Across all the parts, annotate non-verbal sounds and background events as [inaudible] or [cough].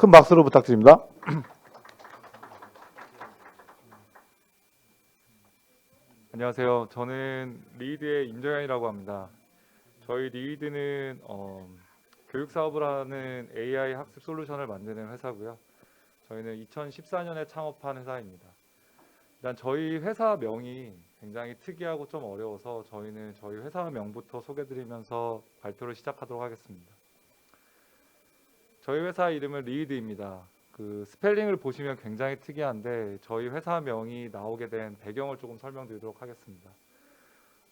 큰 박수로 부탁드립니다. [clears throat] 안녕하세요. 저는 리드의 임정현이라고 합니다. 저희 리드는 어, 교육 사업을 하는 AI 학습 솔루션을 만드는 회사고요. 저희는 2014년에 창업한 회사입니다. 일단 저희 회사 명이 굉장히 특이하고 좀 어려워서 저희는 저희 회사 명부터 소개드리면서 발표를 시작하도록 하겠습니다. 저희 회사 이름은 리드입니다. 그 스펠링을 보시면 굉장히 특이한데 저희 회사 명이 나오게 된 배경을 조금 설명드리도록 하겠습니다.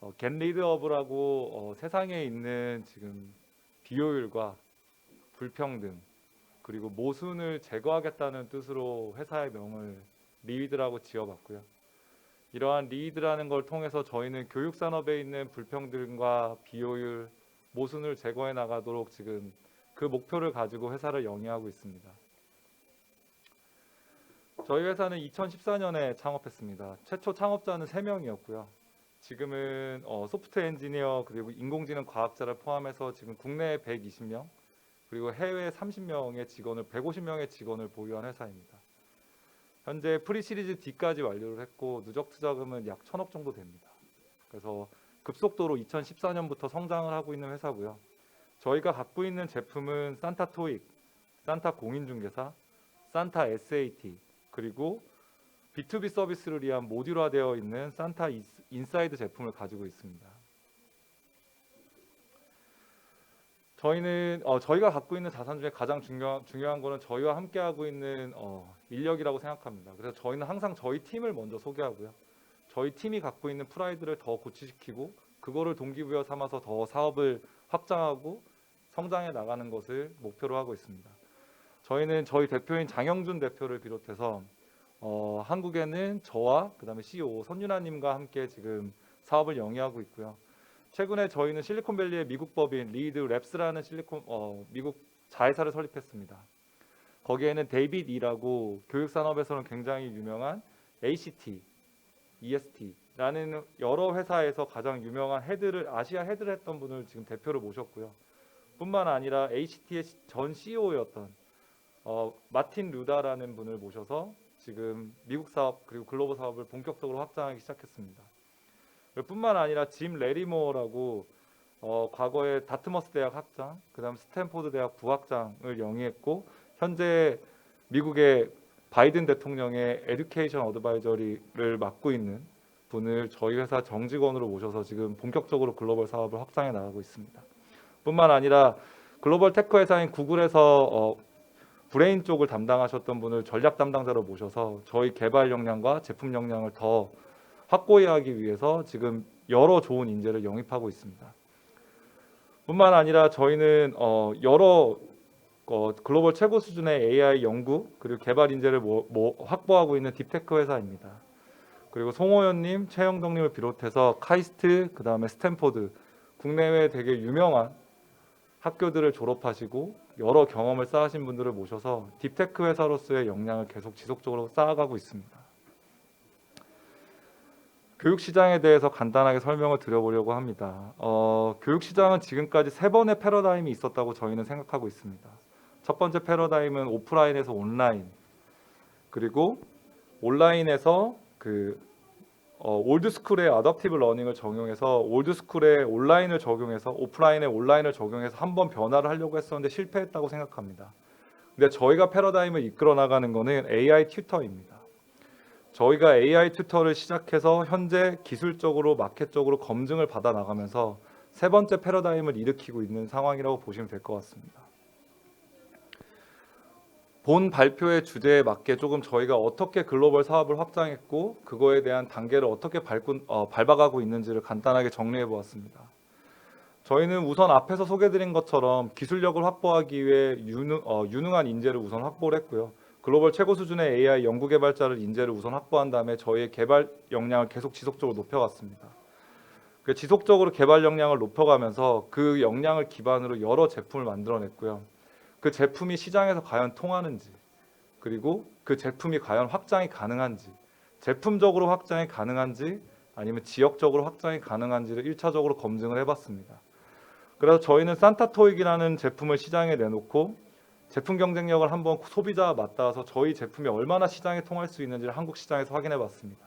어, 겟 리드업이라고 어, 세상에 있는 지금 비효율과 불평등 그리고 모순을 제거하겠다는 뜻으로 회사의 명을 리드라고 지어봤고요. 이러한 리드라는 걸 통해서 저희는 교육 산업에 있는 불평등과 비효율, 모순을 제거해 나가도록 지금 그 목표를 가지고 회사를 영위하고 있습니다. 저희 회사는 2014년에 창업했습니다. 최초 창업자는 3명이었고요. 지금은 어, 소프트 엔지니어 그리고 인공지능 과학자를 포함해서 지금 국내에 120명 그리고 해외 30명의 직원을 150명의 직원을 보유한 회사입니다. 현재 프리 시리즈 D까지 완료를 했고 누적 투자금은 약 1천억 정도 됩니다. 그래서 급속도로 2014년부터 성장을 하고 있는 회사고요. 저희가 갖고 있는 제품은 산타 토익, 산타 공인중개사, 산타 SAT 그리고 B2B 서비스를 위한 모듈화되어 있는 산타 인사이드 제품을 가지고 있습니다. 저희는 어, 저희가 갖고 있는 자산 중에 가장 중요, 중요한 거는 저희와 함께 하고 있는 어, 인력이라고 생각합니다. 그래서 저희는 항상 저희 팀을 먼저 소개하고요. 저희 팀이 갖고 있는 프라이드를 더 고취시키고 그거를 동기부여 삼아서 더 사업을 확장하고 성장해 나가는 것을 목표로 하고 있습니다. 저희는 저희 대표인 장영준 대표를 비롯해서 어, 한국에는 저와 그다음에 CEO 선윤아님과 함께 지금 사업을 영위하고 있고요. 최근에 저희는 실리콘밸리의 미국 법인 리드 랩스라는 실리콘 어, 미국 자회사를 설립했습니다. 거기에는 데이빗 이라고 교육 산업에서는 굉장히 유명한 ACT, EST라는 여러 회사에서 가장 유명한 헤드를 아시아 헤드를 했던 분을 지금 대표로 모셨고요. 뿐만 아니라 ACT의 전 CEO였던 어, 마틴 루다라는 분을 모셔서 지금 미국 사업 그리고 글로벌 사업을 본격적으로 확장하기 시작했습니다. 뿐만 아니라 짐 레리모어라고 어, 과거에 다트머스 대학 학장, 그다음 스탠포드 대학 부학장을 영위했고 현재 미국의 바이든 대통령의 에듀케이션 어드바이저리를 맡고 있는 분을 저희 회사 정직원으로 모셔서 지금 본격적으로 글로벌 사업을 확장해 나가고 있습니다. 뿐만 아니라 글로벌 테크 회사인 구글에서 어, 브레인 쪽을 담당하셨던 분을 전략 담당자로 모셔서 저희 개발 역량과 제품 역량을 더 확고히 하기 위해서 지금 여러 좋은 인재를 영입하고 있습니다. 뿐만 아니라 저희는 어, 여러 어, 글로벌 최고 수준의 AI 연구 그리고 개발 인재를 모, 모- 확보하고 있는 딥테크 회사입니다. 그리고 송호연님, 최영덕님을 비롯해서 카이스트, 그 다음에 스탠포드 국내외 되게 유명한 학교들을 졸업하시고 여러 경험을 쌓으신 분들을 모셔서 딥테크 회사로서의 역량을 계속 지속적으로 쌓아가고 있습니다. 교육 시장에 대해서 간단하게 설명을 드려보려고 합니다. 어, 교육 시장은 지금까지 세 번의 패러다임이 있었다고 저희는 생각하고 있습니다. 첫 번째 패러다임은 오프라인에서 온라인, 그리고 온라인에서 그 어, 올드스쿨의 어댑티브 러닝을 적용해서 올드스쿨의 온라인을 적용해서 오프라인의 온라인을 적용해서 한번 변화를 하려고 했었는데 실패했다고 생각합니다. 근데 저희가 패러다임을 이끌어 나가는 거는 AI 튜터입니다. 저희가 AI 튜터를 시작해서 현재 기술적으로 마켓적으로 검증을 받아 나가면서 세 번째 패러다임을 일으키고 있는 상황이라고 보시면 될 것 같습니다. 본 발표의 주제에 맞게 조금 저희가 어떻게 글로벌 사업을 확장했고 그거에 대한 단계를 어떻게 밟고, 어, 밟아가고 있는지를 간단하게 정리해 보았습니다. 저희는 우선 앞에서 소개드린 것처럼 기술력을 확보하기 위해 유능, 어, 유능한 인재를 우선 확보를 했고요. 글로벌 최고 수준의 AI 연구 개발자를 인재를 우선 확보한 다음에 저희의 개발 역량을 계속 지속적으로 높여갔습니다. 그 지속적으로 개발 역량을 높여가면서 그 역량을 기반으로 여러 제품을 만들어냈고요. 그 제품이 시장에서 과연 통하는지 그리고 그 제품이 과연 확장이 가능한지 제품적으로 확장이 가능한지 아니면 지역적으로 확장이 가능한지를 1차적으로 검증을 해봤습니다. 그래서 저희는 산타토익이라는 제품을 시장에 내놓고 제품 경쟁력을 한번 소비자와 맞닿아서 저희 제품이 얼마나 시장에 통할 수 있는지를 한국 시장에서 확인해 봤습니다.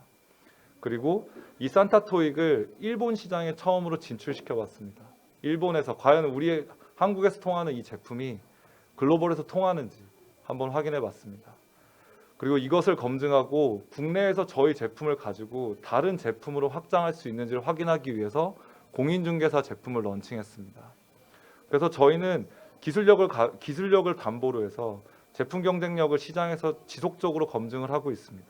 그리고 이 산타토익을 일본 시장에 처음으로 진출시켜 봤습니다. 일본에서 과연 우리 한국에서 통하는 이 제품이 글로벌에서 통하는지 한번 확인해 봤습니다. 그리고 이것을 검증하고 국내에서 저희 제품을 가지고 다른 제품으로 확장할 수 있는지를 확인하기 위해서 공인중개사 제품을 런칭했습니다. 그래서 저희는 기술력을 가- 기술력을 담보로 해서 제품 경쟁력을 시장에서 지속적으로 검증을 하고 있습니다.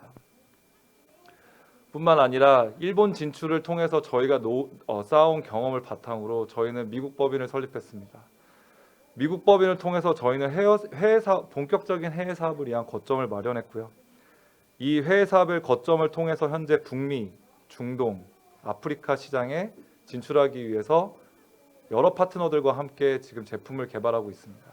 뿐만 아니라 일본 진출을 통해서 저희가 노- 어, 쌓아온 경험을 바탕으로 저희는 미국 법인을 설립했습니다. 미국 법인을 통해서 저희는 해외, 해외 사, 본격적인 해외 사업을 위한 거점을 마련했고요. 이 해외 사업을 거점을 통해서 현재 북미, 중동, 아프리카 시장에 진출하기 위해서 여러 파트너들과 함께 지금 제품을 개발하고 있습니다.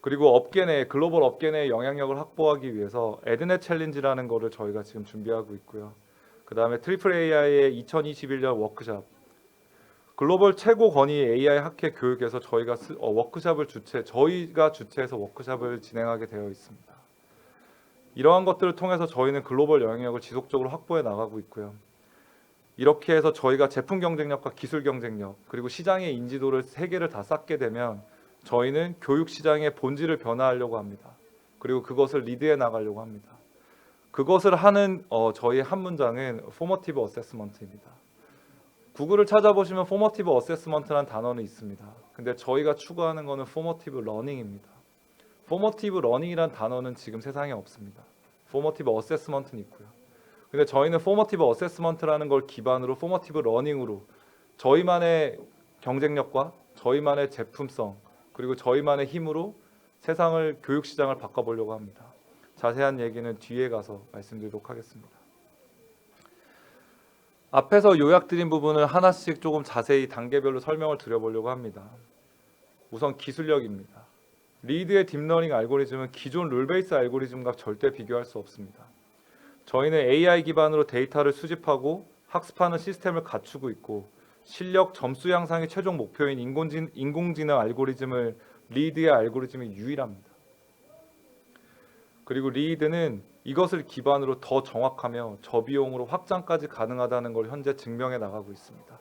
그리고 업계 내 글로벌 업계 내 영향력을 확보하기 위해서 에드넷 챌린지라는 거를 저희가 지금 준비하고 있고요. 그 다음에 트리플 AI의 2021년 워크샵 글로벌 최고 권위 AI 학회 교육에서 저희가 스- 어, 워크샵을 주최 저희가 주최해서 워크샵을 진행하게 되어 있습니다. 이러한 것들을 통해서 저희는 글로벌 영향력을 지속적으로 확보해 나가고 있고요. 이렇게 해서 저희가 제품 경쟁력과 기술 경쟁력 그리고 시장의 인지도를 세 개를 다 쌓게 되면 저희는 교육 시장의 본질을 변화하려고 합니다. 그리고 그것을 리드해 나가려고 합니다. 그것을 하는 어, 저희의 한 문장은 포머티브 어세스먼트입니다. 구글을 찾아보시면 포머티브 어세스먼트라는 단어는 있습니다. 근데 저희가 추구하는 것은 포머티브 러닝입니다. 포머티브 러닝이란 단어는 지금 세상에 없습니다. 포머티브 어세스먼트는 있고요. 근데 저희는 포머티브 어세스먼트라는 걸 기반으로 포머티브 러닝으로 저희만의 경쟁력과 저희만의 제품성 그리고 저희만의 힘으로 세상을 교육 시장을 바꿔 보려고 합니다. 자세한 얘기는 뒤에 가서 말씀드리도록 하겠습니다. 앞에서 요약드린 부분을 하나씩 조금 자세히 단계별로 설명을 드려보려고 합니다. 우선 기술력입니다. 리드의 딥러닝 알고리즘은 기존 룰베이스 알고리즘과 절대 비교할 수 없습니다. 저희는 AI 기반으로 데이터를 수집하고 학습하는 시스템을 갖추고 있고 실력 점수 향상의 최종 목표인 인공진, 인공지능 알고리즘을 리드의 알고리즘이 유일합니다. 그리고 리드는 이것을 기반으로 더 정확하며 저비용으로 확장까지 가능하다는 걸 현재 증명해 나가고 있습니다.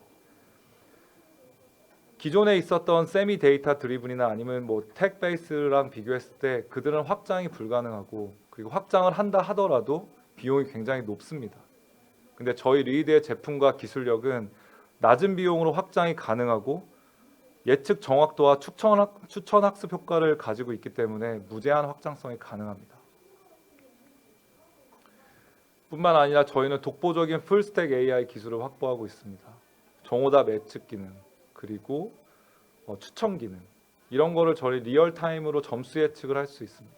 기존에 있었던 세미 데이터 드리븐이나 아니면 뭐텍 베이스랑 비교했을 때 그들은 확장이 불가능하고 그리고 확장을 한다 하더라도 비용이 굉장히 높습니다. 근데 저희 리드의 제품과 기술력은 낮은 비용으로 확장이 가능하고 예측 정확도와 추천, 학습 효과를 가지고 있기 때문에 무제한 확장성이 가능합니다. 뿐만 아니라 저희는 독보적인 풀스택 AI 기술을 확보하고 있습니다. 정오답 예측 기능 그리고 어, 추천 기능 이런 거를 저희 리얼 타임으로 점수 예측을 할 수 있습니다.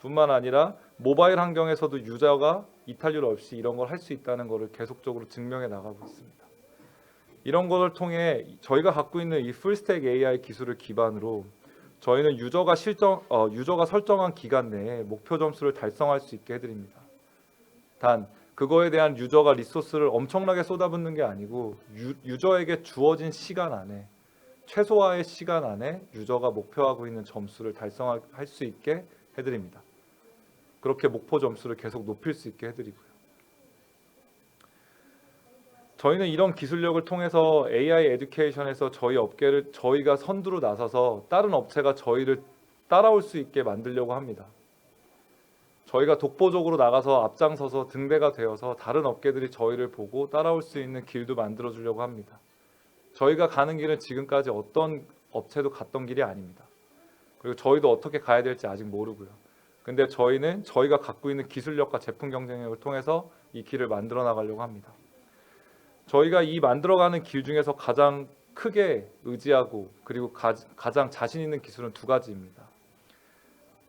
뿐만 아니라 모바일 환경에서도 유저가 이탈률 없이 이런 걸 할 수 있다는 것을 계속적으로 증명해 나가고 있습니다. 이런 것을 통해 저희가 갖고 있는 이 풀스택 AI 기술을 기반으로 저희는 유저가 실정 어, 유저가 설정한 기간 내에 목표 점수를 달성할 수 있게 해드립니다. 단 그거에 대한 유저가 리소스를 엄청나게 쏟아붓는 게 아니고 유, 유저에게 주어진 시간 안에 최소화의 시간 안에 유저가 목표하고 있는 점수를 달성할 수 있게 해드립니다. 그렇게 목표 점수를 계속 높일 수 있게 해드리고요. 저희는 이런 기술력을 통해서 AI 에듀케이션에서 저희 업계를 저희가 선두로 나서서 다른 업체가 저희를 따라올 수 있게 만들려고 합니다. 저희가 독보적으로 나가서 앞장서서 등대가 되어서 다른 업계들이 저희를 보고 따라올 수 있는 길도 만들어 주려고 합니다. 저희가 가는 길은 지금까지 어떤 업체도 갔던 길이 아닙니다. 그리고 저희도 어떻게 가야 될지 아직 모르고요. 근데 저희는 저희가 갖고 있는 기술력과 제품 경쟁력을 통해서 이 길을 만들어 나가려고 합니다. 저희가 이 만들어가는 길 중에서 가장 크게 의지하고 그리고 가, 가장 자신 있는 기술은 두 가지입니다.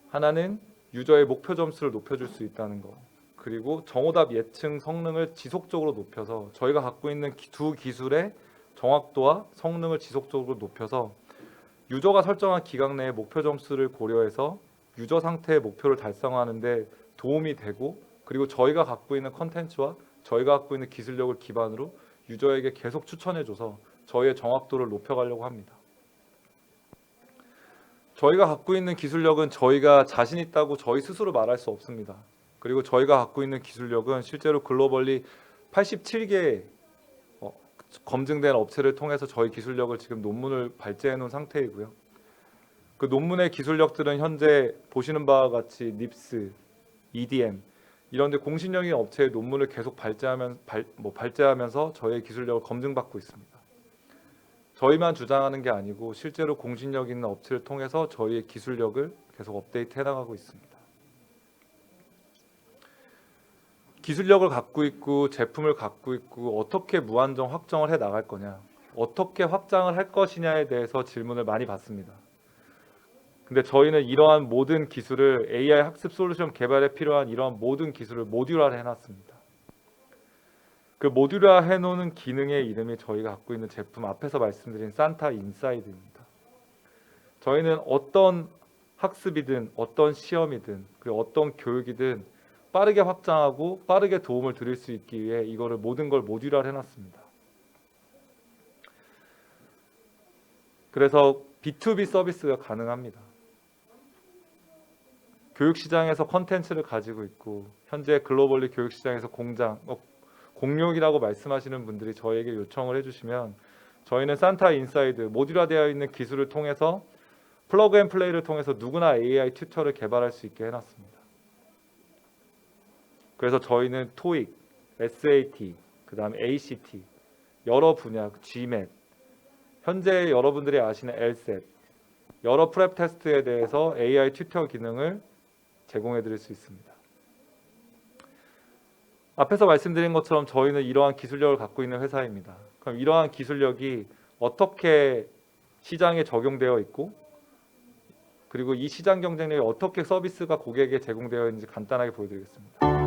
하나는 유저의 목표 점수를 높여줄 수 있다는 거. 그리고 정오답 예측 성능을 지속적으로 높여서 저희가 갖고 있는 기- 두 기술의 정확도와 성능을 지속적으로 높여서 유저가 설정한 기간 내에 목표 점수를 고려해서 유저 상태의 목표를 달성하는데 도움이 되고 그리고 저희가 갖고 있는 컨텐츠와 저희가 갖고 있는 기술력을 기반으로 유저에게 계속 추천해줘서 저희의 정확도를 높여가려고 합니다. 저희가 갖고 있는 기술력은 저희가 자신 있다고 저희 스스로 말할 수 없습니다. 그리고 저희가 갖고 있는 기술력은 실제로 글로벌리 87개 어, 검증된 업체를 통해서 저희 기술력을 지금 논문을 발제해 놓은 상태이고요. 그 논문의 기술력들은 현재 보시는 바와 같이 닙스, EDM 이런 데 공신력인 업체의 논문을 계속 발제하면 발, 뭐 발제하면서 저희의 기술력을 검증받고 있습니다. 저희만 주장하는 게 아니고 실제로 공신력 있는 업체를 통해서 저희의 기술력을 계속 업데이트 해 나가고 있습니다. 기술력을 갖고 있고 제품을 갖고 있고 어떻게 무한정 확정을 해 나갈 거냐, 어떻게 확장을 할 것이냐에 대해서 질문을 많이 받습니다. 근데 저희는 이러한 모든 기술을 AI 학습 솔루션 개발에 필요한 이러한 모든 기술을 모듈화를 해놨습니다. 그 모듈화 해놓는 기능의 이름이 저희가 갖고 있는 제품 앞에서 말씀드린 산타 인사이드입니다. 저희는 어떤 학습이든 어떤 시험이든 그리고 어떤 교육이든 빠르게 확장하고 빠르게 도움을 드릴 수 있기 위해 이거를 모든 걸 모듈화를 해놨습니다. 그래서 B2B 서비스가 가능합니다. 교육 시장에서 컨텐츠를 가지고 있고 현재 글로벌리 교육 시장에서 공장 어, 공룡이라고 말씀하시는 분들이 저에게 요청을 해주시면 저희는 산타 인사이드 모듈화되어 있는 기술을 통해서 플러그 앤 플레이를 통해서 누구나 AI 튜터를 개발할 수 있게 해놨습니다. 그래서 저희는 토익, SAT, 그 다음 ACT 여러 분야 GMAT 현재 여러분들이 아시는 LSAT 여러 프랩 테스트에 대해서 AI 튜터 기능을 제공해 드릴 수 있습니다. 앞에서 말씀드린 것처럼 저희는 이러한 기술력을 갖고 있는 회사입니다. 그럼 이러한 기술력이 어떻게 시장에 적용되어 있고 그리고 이 시장 경쟁력이 어떻게 서비스가 고객에게 제공되어 있는지 간단하게 보여드리겠습니다.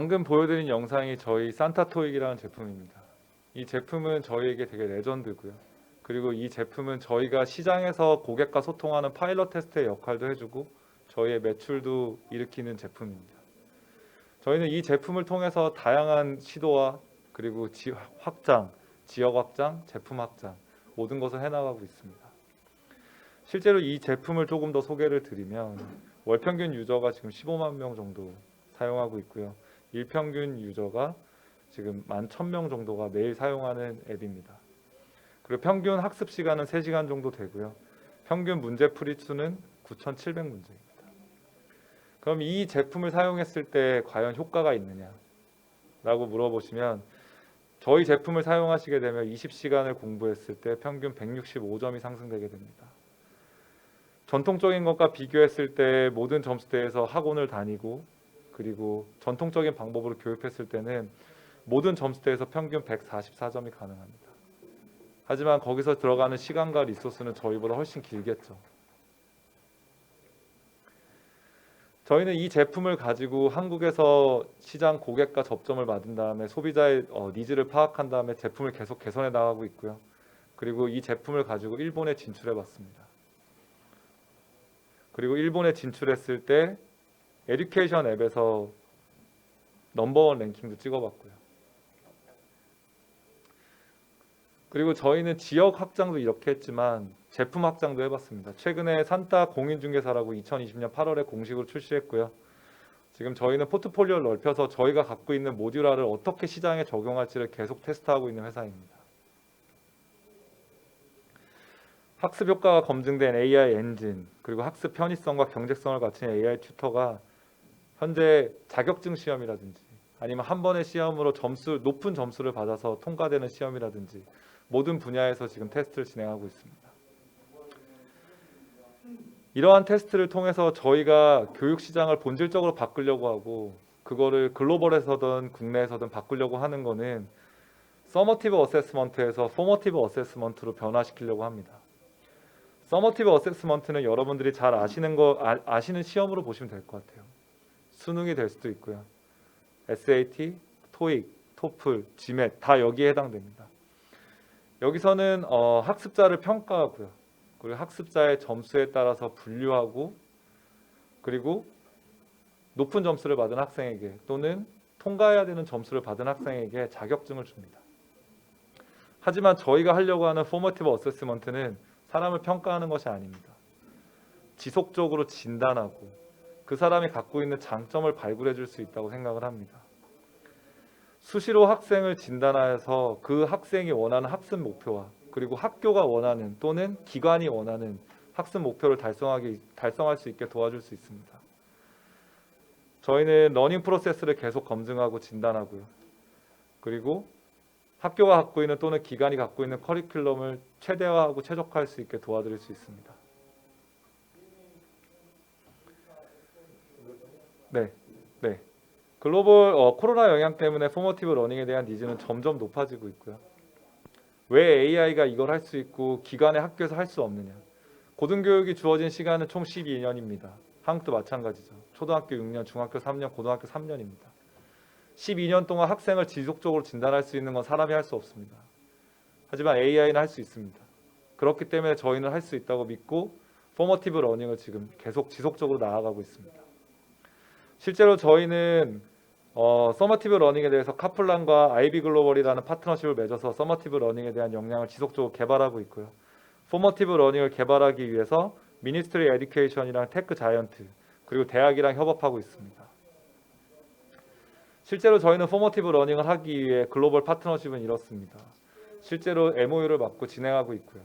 방금 보여드린 영상이 저희 산타토익이라는 제품입니다. 이 제품은 저희에게 되게 레전드고요. 그리고 이 제품은 저희가 시장에서 고객과 소통하는 파일럿 테스트의 역할도 해주고 저희의 매출도 일으키는 제품입니다. 저희는 이 제품을 통해서 다양한 시도와 그리고 지, 확장, 지역 확장, 제품 확장 모든 것을 해나가고 있습니다. 실제로 이 제품을 조금 더 소개를 드리면 월 평균 유저가 지금 15만 명 정도 사용하고 있고요. 일평균 유저가 지금 만 1000명 정도가 매일 사용하는 앱입니다. 그리고 평균 학습 시간은 3시간 정도 되고요. 평균 문제 풀이 수는 9,700문제입니다. 그럼 이 제품을 사용했을 때 과연 효과가 있느냐 라고 물어보시면 저희 제품을 사용하시게 되면 20시간을 공부했을 때 평균 165점이 상승되게 됩니다. 전통적인 것과 비교했을 때 모든 점수대에서 학원을 다니고 그리고 전통적인 방법으로 교육했을 때는 모든 점수대에서 평균 144점이 가능합니다. 하지만 거기서 들어가는 시간과 리소스는 저희보다 훨씬 길겠죠. 저희는 이 제품을 가지고 한국에서 시장 고객과 접점을 받은 다음에 소비자의 어, 니즈를 파악한 다음에 제품을 계속 개선해 나가고 있고요. 그리고 이 제품을 가지고 일본에 진출해 봤습니다. 그리고 일본에 진출했을 때 에듀케이션 앱에서 넘버원 랭킹도 찍어봤고요. 그리고 저희는 지역 확장도 이렇게 했지만 제품 확장도 해봤습니다. 최근에 산타 공인중개사라고 2020년 8월에 공식으로 출시했고요. 지금 저희는 포트폴리오를 넓혀서 저희가 갖고 있는 모듈화를 어떻게 시장에 적용할지를 계속 테스트하고 있는 회사입니다. 학습 효과가 검증된 AI 엔진 그리고 학습 편의성과 경제성을 갖춘 AI 튜터가 현재 자격증 시험이라든지 아니면 한 번의 시험으로 점수 높은 점수를 받아서 통과되는 시험이라든지 모든 분야에서 지금 테스트를 진행하고 있습니다. 이러한 테스트를 통해서 저희가 교육 시장을 본질적으로 바꾸려고 하고 그거를 글로벌에서든 국내에서든 바꾸려고 하는 거는 서머티브 어세스먼트에서 포머티브 어세스먼트로 변화시키려고 합니다. 서머티브 어세스먼트는 여러분들이 잘 아시는 거 아, 아시는 시험으로 보시면 될 것 같아요. 수능이 될 수도 있고요. SAT, 토익, 토플, GMAT 다 여기에 해당됩니다. 여기서는 어, 학습자를 평가하고요. 그리고 학습자의 점수에 따라서 분류하고 그리고 높은 점수를 받은 학생에게 또는 통과해야 되는 점수를 받은 학생에게 자격증을 줍니다. 하지만 저희가 하려고 하는 포머티브 어세스먼트는 사람을 평가하는 것이 아닙니다. 지속적으로 진단하고 그 사람이 갖고 있는 장점을 발굴해 줄 수 있다고 생각을 합니다. 수시로 학생을 진단하여서 그 학생이 원하는 학습 목표와 그리고 학교가 원하는 또는 기관이 원하는 학습 목표를 달성하기 달성할 수 있게 도와줄 수 있습니다. 저희는 러닝 프로세스를 계속 검증하고 진단하고요. 그리고 학교가 갖고 있는 또는 기관이 갖고 있는 커리큘럼을 최대화하고 최적화할 수 있게 도와드릴 수 있습니다. 네, 네. 글로벌 어, 코로나 영향 때문에 포머티브 러닝에 대한 니즈는 점점 높아지고 있고요. 왜 AI가 이걸 할 수 있고 기관의 학교에서 할 수 없느냐? 고등교육이 주어진 시간은 총 12년입니다. 한국도 마찬가지죠. 초등학교 6년, 중학교 3년, 고등학교 3년입니다. 12년 동안 학생을 지속적으로 진단할 수 있는 건 사람이 할 수 없습니다. 하지만 AI는 할 수 있습니다. 그렇기 때문에 저희는 할 수 있다고 믿고 포머티브 러닝을 지금 계속 지속적으로 나아가고 있습니다. 실제로 저희는 어, 서머티브 러닝에 대해서 카플란과 아이비 글로벌이라는 파트너십을 맺어서 서머티브 러닝에 대한 역량을 지속적으로 개발하고 있고요. 포머티브 러닝을 개발하기 위해서 미니스트리 에듀케이션이랑 테크 자이언트 그리고 대학이랑 협업하고 있습니다. 실제로 저희는 포머티브 러닝을 하기 위해 글로벌 파트너십은 이렇습니다. 실제로 MOU를 맡고 진행하고 있고요.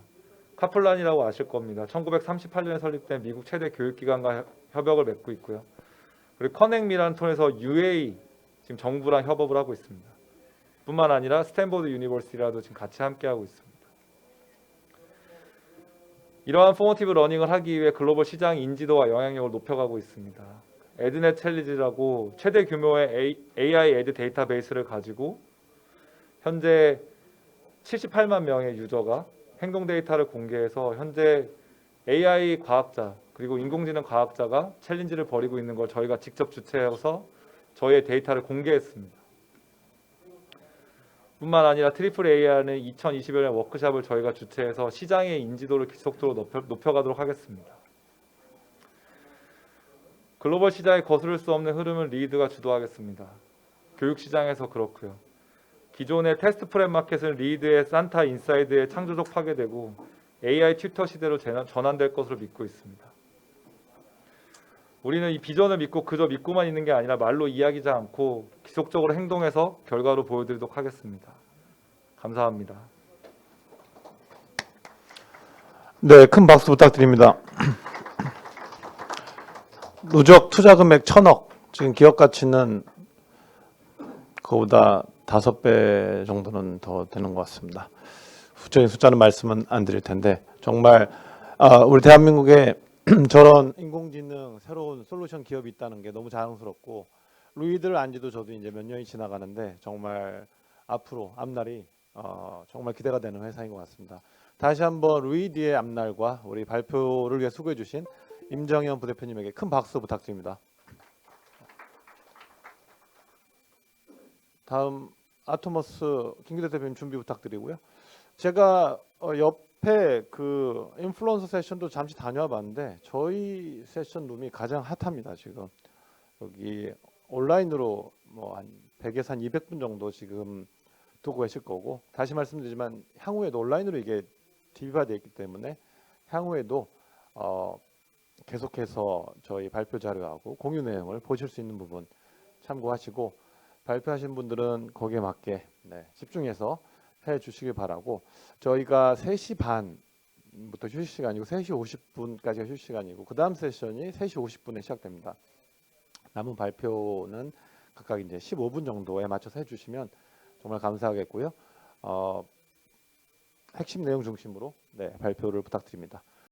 카플란이라고 아실 겁니다. 1938년에 설립된 미국 최대 교육기관과 협약을 맺고 있고요. 그리고 커넥미라는 통해서 UA 지금 정부랑 협업을 하고 있습니다. 뿐만 아니라 스탠포드 유니버시티라도 지금 같이 함께 하고 있습니다. 이러한 포머티브 러닝을 하기 위해 글로벌 시장 인지도와 영향력을 높여가고 있습니다. 에드넷 챌리지라고 최대 규모의 AI 에드 데이터베이스를 가지고 현재 78만 명의 유저가 행동 데이터를 공개해서 현재 AI 과학자 그리고 인공지능 과학자가 챌린지를 벌이고 있는 걸 저희가 직접 주최해서 저희의 데이터를 공개했습니다. 뿐만 아니라 트리플 AI는 2020년 워크샵을 저희가 주최해서 시장의 인지도를 지속적으로 높여, 높여 가도록 하겠습니다. 글로벌 시장에 거스를 수 없는 흐름을 리드가 주도하겠습니다. 교육 시장에서 그렇고요. 기존의 테스트 프랩 마켓은 리드의 산타 인사이드에 창조적 파괴되고 AI 튜터 시대로 전환될 것으로 믿고 있습니다. 우리는 이 비전을 믿고 그저 믿고만 있는 게 아니라 말로 이야기지 않고 지속적으로 행동해서 결과로 보여드리도록 하겠습니다. 감사합니다. 네, 큰 박수 부탁드립니다. [clears throat] 누적 투자 금액 천억. 지금 기업 가치는 그보다 다섯 배 정도는 더 되는 것 같습니다. 구체적인 숫자는 말씀은 안 드릴 텐데 정말 아, 우리 대한민국에 [clears throat] 저런 인공지능 새로운 솔루션 기업이 있다는 게 너무 자랑스럽고 루이들 안지도 저도 이제 몇 년이 지나가는데 정말 앞으로 앞날이 어, 정말 기대가 되는 회사인 것 같습니다. 다시 한번 루이디의 앞날과 우리 발표를 위해 수고해 주신 임정현 부대표님에게 큰 박수 부탁드립니다. 다음 아토머스 김기대 대표님 준비 부탁드리고요. 제가 어, 옆 에 그 인플루언서 세션도 잠시 다녀와 봤는데 저희 세션 룸이 가장 핫합니다 지금. 여기 온라인으로 뭐 한 100에서 한 200분 정도 지금 두고 계실 거고 다시 말씀드리지만 향후에도 온라인으로 이게 DB화되어 있기 때문에 향후에도 어, 계속해서 저희 발표 자료하고 공유 내용을 보실 수 있는 부분 참고하시고 발표하신 분들은 거기에 맞게 네, 집중해서 해 주시길 바라고 저희가 3시 반부터 휴식 시간이고 3시 50분까지가 휴식 시간이고 그 다음 세션이 3시 50분에 시작됩니다. 남은 발표는 각각 이제 15분 정도에 맞춰서 해주시면 정말 감사하겠고요. 어, 핵심 내용 중심으로 네, 발표를 부탁드립니다.